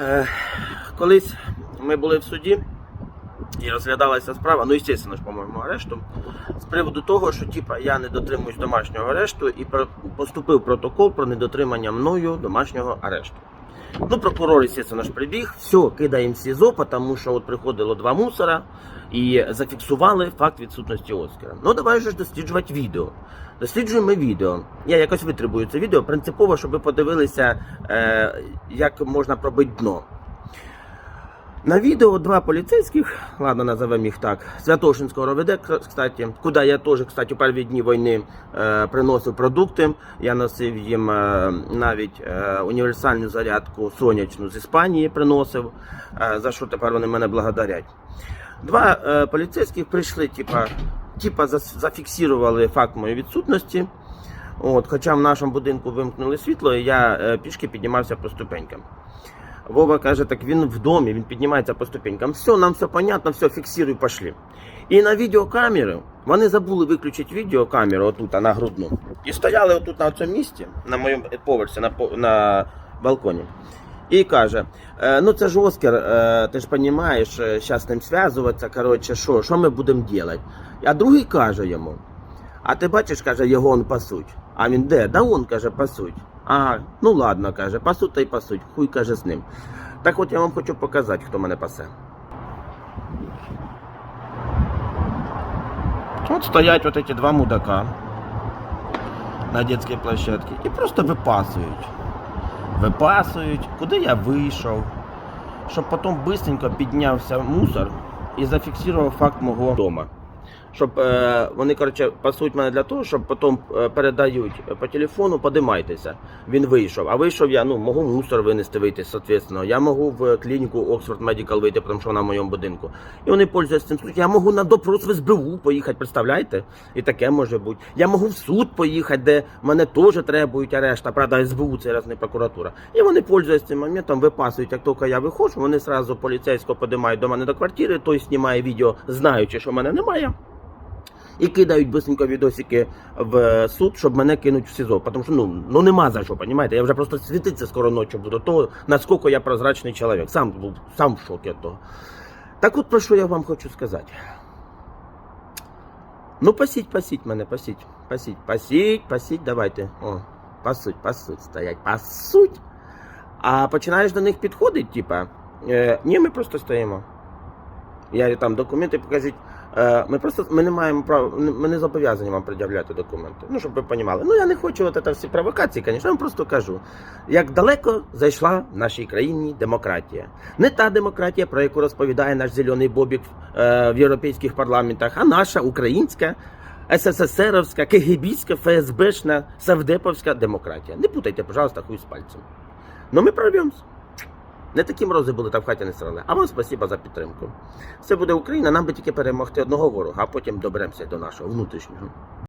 Е, колись ми були в суді і розглядалася справа, ну, звісно ж, по-моєму, арешту, з приводу того, що типа, я не дотримуюсь домашнього арешту і поступив протокол про недотримання мною домашнього арешту. Ну, прокурор, естественно, ж, прибіг, все, кидаємо в СІЗО, тому що от приходило два мусора і зафіксували факт відсутності Оскара. Ну, давай же ж досліджувати відео. Досліджуємо відео. Я якось витребую це відео, принципово, щоб ви подивилися, е, як можна пробити дно. На відео два поліцейських, ладно, назовемо їх так, Святошинського РОВД, кстати, куди я теж, кстати, у перші дні війни е, приносив продукти. Я носив їм е, навіть е, універсальну зарядку сонячну з Іспанії приносив, е, за що тепер вони мене благодарять. Два е, поліцейських прийшли, типа, типа зафіксували факт моєї відсутності. От, хоча в нашому будинку вимкнули світло, і я е, пішки піднімався по ступенькам. Вова каже, так він в домі, він піднімається по ступенькам. Все, нам все понятно, все, фіксируй, пошли. І на відеокамери вони забули виключити відеокамеру отут, на грудну. І стояли отут на цьому місці, на моєму поверсі, на, на балконі. І каже: «Е, ну це ж Оскар, е, ти ж розумієш, зараз з ним зв'язуватися, коротше, що, що ми будемо робити? А другий каже йому: а ти бачиш, каже, його он пасуть. А він де? Да он каже, пасуть. Ага, ну ладно, каже, пасуть та й пасуть. Хуй каже з ним. Так от я вам хочу показати, хто мене пасе. От стоять от эти два мудака на детській площадці і просто випасують. Випасують, куди я вийшов, щоб потім швидко піднявся мусор і зафіксував факт мого дома. Щоб е, вони коротше пасують мене для того, щоб потім е, передають по телефону, подимайтеся. Він вийшов. А вийшов я, ну, можу мусор винести вийти, соответственно. Я можу в клініку Oxford Medical вийти, тому що вона в моєму будинку. І вони пользуються цим случаєм. Я можу на допрос в СБУ поїхати, представляєте? І таке може бути. Я можу в суд поїхати, де мене теж требують арешта, правда, СБУ це раз не прокуратура. І вони пользуються цим моментом, випасують, як тільки я виходжу, вони сразу поліцейського подимають до мене до квартири, той знімає відео, знаючи, що мене немає. І кидають бисенько відосики в суд, щоб мене кинуть в СІЗО. Тому що ну, ну нема за що, понімаєте? Я вже просто світитися скоро ночі буду. То наскільки я прозрачний чоловік. Сам був сам в шокі від того. Так от про що я вам хочу сказати. Ну, пасіть, пасіть мене, пасіть, пасіть, пасіть, пасіть, давайте. О, пасуть, пасуть, стоять, пасуть. А починаєш до них підходити, типа, е, ні, ми просто стоїмо. Я там документи покажіть. Е, Ми просто ми не маємо права, ми не зобов'язані вам пред'являти документи. Ну, щоб ви розуміли. Ну я не хочу от це всі провокації, звісно, я вам просто кажу, як далеко зайшла в нашій країні демократія. Не та демократія, про яку розповідає наш зелений бобік е, в європейських парламентах, а наша українська. СССРовська, КГБська, ФСБшна, Савдеповська демократія. Не путайте, пожалуйста, хуй з пальцем. Ну ми прорвемось. Не такі морози були, там в хаті не срали. А вам спасибо за підтримку. Це буде Україна, нам би тільки перемогти одного ворога, а потім доберемося до нашого внутрішнього.